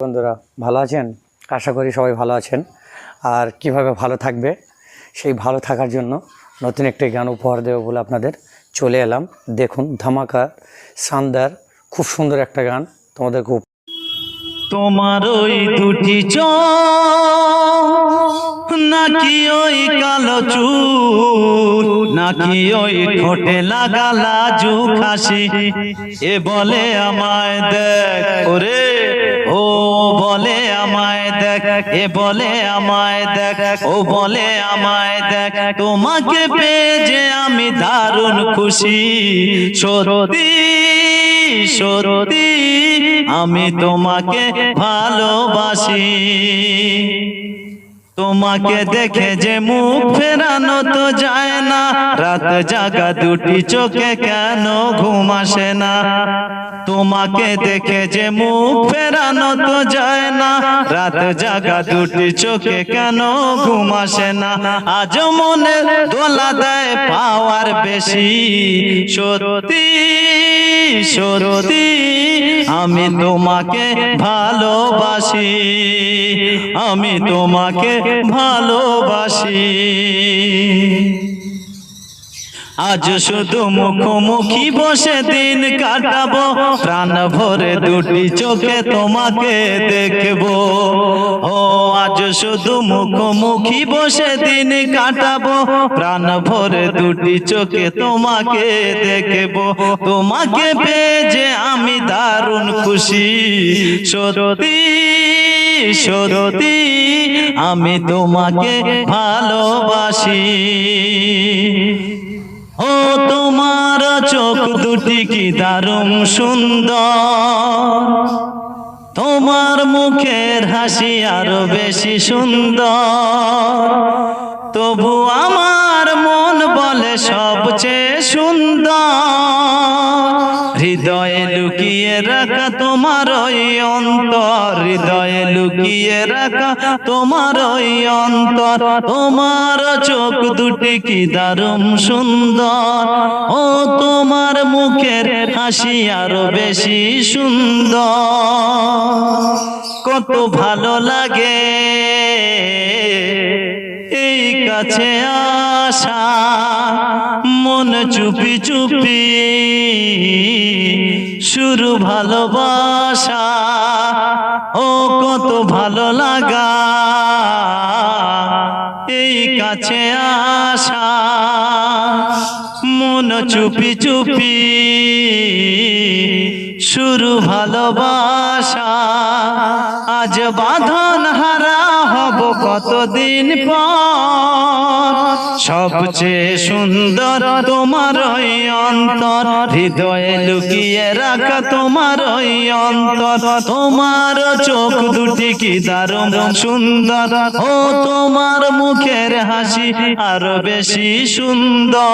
বন্ধুরা, ভালো আছেন? আশা করি সবাই ভালো আছেন। আর কীভাবে ভালো থাকবে? সেই ভালো থাকার জন্য নতুন একটি গান উপহার দেবো বলে আপনাদের চলে এলাম। দেখুন, ধামাকা শানদার, খুব সুন্দর একটা গান তোমাদের খুব তোমার ওই দুটি চোখ, নাকি ওই কালো চুল, নাকি ওই ঠোঁটে লাগা লাজু খাসি এ বলে আমায় দেখ ও দেখ এ বলে আমায় দেখ, ও বলে আমায় দেখ, তোমাকে পেয়ে যে আমি দারুণ খুশি। সত্যি সত্যি, আমি তোমাকে ভালোবাসি। তোমাকে দেখে যে মুখ ফেরানো তো যায় না। রাত জাগা দুটি চোখে কেন ঘুম আসে না? তোমাকে দেখে যে মুখ ফেরানো তো যায় না। রাত জাগা দুটি চোখে কেন ঘুম আসে না? আজ মনে দোলা দেয় পাওয়ার বেশি। সত্যি সত্যি আমি তোমাকে ভালোবাসি। আমি তোমাকে ভালোবাসি। আজ শুধু মুখোমুখি বসে দিন কাটাবো, প্রাণ ভরে দুটি চোখে তোমাকে দেখব। ও, আজ শুধু মুখোমুখি বসে দিন কাটাবো, প্রাণ ভরে দুটি চোখে তোমাকে দেখব। তোমাকে পেয়ে যে আমি দারুণ খুশি। সত্যি সত্যি আমি তোমাকে ভালোবাসি। ও তোমার চোখ দুটি কি দারুণ সুন্দর। তোমার মুখের হাসি আরও বেশি সুন্দর। তবু আমার মন বলে সবচেয়ে সুন্দর। হৃদয়ে লুকিয়ে রাখা তোমার ওই অন্তর, হৃদয়ে লুকিয়ে রাখা তোমার ওই অন্তর। তোমার চোখ দুটি কি দারুণ সুন্দর? ও তোমার মুখের হাসি আরও বেশি সুন্দর। কত ভালো লাগে এই কাছে আসা, মন চুপি চুপি শুরু ভালোবাসা। ও, কত ভালো লাগা। এই কাছে আসা। মন চুপি চুপি শুরু ভালোবাসা। আজ বাঁধন হারা হব কতদিন পর। সবচেয়ে সুন্দর তোমার অন্তর, হৃদয়ে লুকিয়ে রাখা তোমার অন্তর। তোমার চোখ দুটি কি দারুণ সুন্দর? ও তোমার মুখের হাসি আরও বেশি সুন্দর।